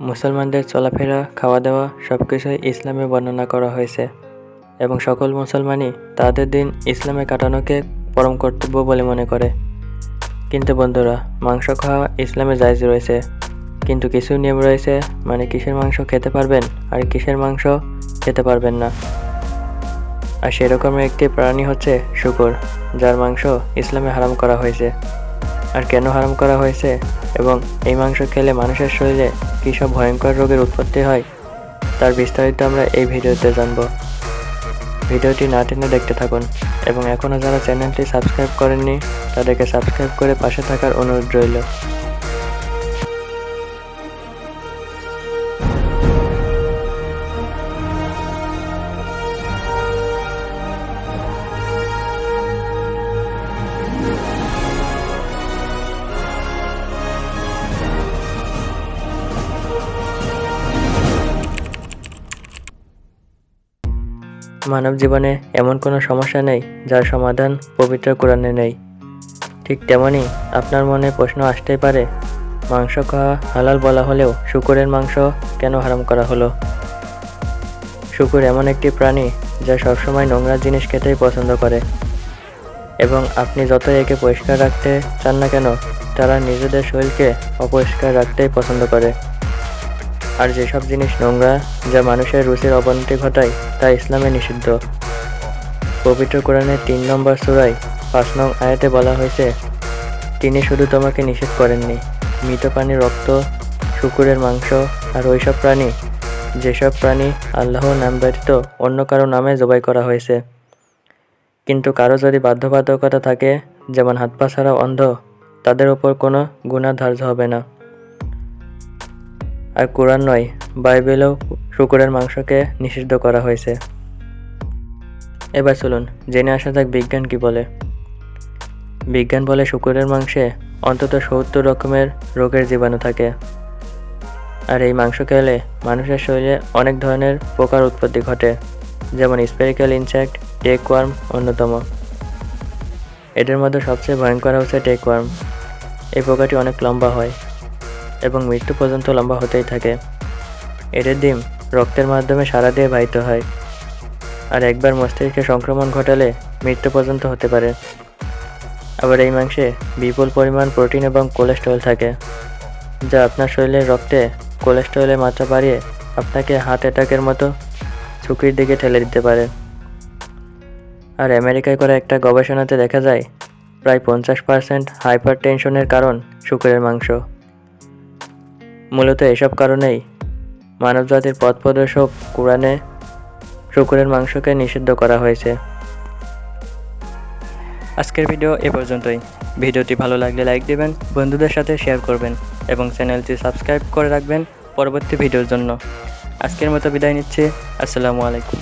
মুসলমানদের চলাফেরা খাওয়া দাওয়া সব কিছুই ইসলামে বর্ণনা করা হয়েছে এবং সকল মুসলমানই তাদের দিন ইসলামে কাটানোকে পরম কর্তব্য বলে মনে করে। কিন্তু বন্ধুরা, মাংস খাওয়া ইসলামে জায়জ রয়েছে। কিন্তু কিছু নিয়ম রয়েছে মানে কিসের মাংস খেতে পারবেন আর কিসের মাংস খেতে পারবেন না। আর সেরকমের একটি প্রাণী হচ্ছে শুকর, যার মাংস ইসলামে হারাম করা হয়েছে। আর কেন হারাম করা হয়েছে? এবং এই মাংস খেলে মানুষের শরীরে কী সব ভয়ঙ্কর রোগের উৎপত্তি হয়? তার বিস্তারিত আমরা এই ভিডিওতে জানব। ভিডিওটি না টেনে দেখতে থাকুন। এবং এখনও যারা চ্যানেলটি সাবস্ক্রাইব করেননি, তাদেরকে সাবস্ক্রাইব করে পাশে থাকার অনুরোধ রইল। মানব জীবনে এমন কোনো সমস্যা নেই, যার সমাধান পবিত্র কোরআনে নেই। ঠিক তেমনই আপনার মনে প্রশ্ন আসতেই পারে, মাংস খাওয়া হালাল বলা হলেও শুকুরের মাংস কেন হারাম করা হলো? শুকুর এমন একটি প্রাণী যা সবসময় নোংরা জিনিস খেতেই পছন্দ করে। এবং আপনি যতই একে পরিষ্কার রাখতে চান না কেন, তারা নিজেদের শরীরকে অপরিষ্কার রাখতেই পছন্দ করে। আর যেসব জিনিস নোংরা যা মানুষের রুচির অবনতি ঘটায়, তা ইসলামে নিষিদ্ধ। পবিত্র কোরআনের তিন নম্বর সুরায় পাঁচ নং আয়াতে বলা হয়েছে, তিনি শুধু তোমাকে নিষেধ করেননি। মৃত প্রাণীর রক্ত, শুকুরের মাংস আর ওইসব প্রাণী, যেসব প্রাণী আল্লাহ নাম ব্যতীত অন্য কারও নামে জবাই করা হয়েছে। কিন্তু কারও যদি বাধ্যবাধকতা থাকে, যেমন হাত পা ছাড়া অন্ধ, তাদের ওপর কোনো গুণা ধার্য হবে না। আর কোরআন নয়, বাইবেলেও শুকুরের মাংসকে নিষিদ্ধ করা হয়েছে। এবার চলুন, জেনে আসা যাক বিজ্ঞান কি বলে। বিজ্ঞান বলে শুকুরের মাংসে অন্তত সত্তর রকমের রোগের জীবাণু থাকে। আর এই মাংস খেলে মানুষের শরীরে অনেক ধরনের পোকার উৎপত্তি ঘটে, যেমন স্পেরিক্যাল ইনসেক্ট, টেকওয়ার্ম অন্যতম। এদের মধ্যে সবচেয়ে ভয়ঙ্কর হচ্ছে টেকওয়ার্ম। এই পোকাটি অনেক লম্বা হয় এবং মৃত্যু পর্যন্ত লম্বা হতেই থাকে। এদের ডিম রক্তের মাধ্যমে সারা দিয়ে বাহিত হয়। আর একবার মস্তিষ্কে সংক্রমণ ঘটালে মৃত্যু পর্যন্ত হতে পারে। আবার এই মাংসে বিপুল পরিমাণ প্রোটিন এবং কোলেস্টেরল থাকে, যা আপনার শরীরের রক্তে কোলেস্টেরলের মাত্রা বাড়িয়ে আপনাকে হার্ট অ্যাটাকের মতো ঝুঁকির দিকে ঠেলে দিতে পারে। আর আমেরিকায় করা একটা গবেষণাতে দেখা যায়, প্রায় পঞ্চাশ পার্সেন্ট হাইপার টেনশনের কারণ শুকুরের মাংস। মূলত এসব কারণেই মানবজাতির পথ প্রদর্শক কোরআনে শুকুরের মাংসকে নিষিদ্ধ করা হয়েছে। আজকের ভিডিও এ পর্যন্তই। ভিডিওটি ভালো লাগলে লাইক দেবেন, বন্ধুদের সাথে শেয়ার করবেন এবং চ্যানেলটি সাবস্ক্রাইব করে রাখবেন পরবর্তী ভিডিওর জন্য। আজকের মতো বিদায় নিচ্ছি। আসসালামু আলাইকুম।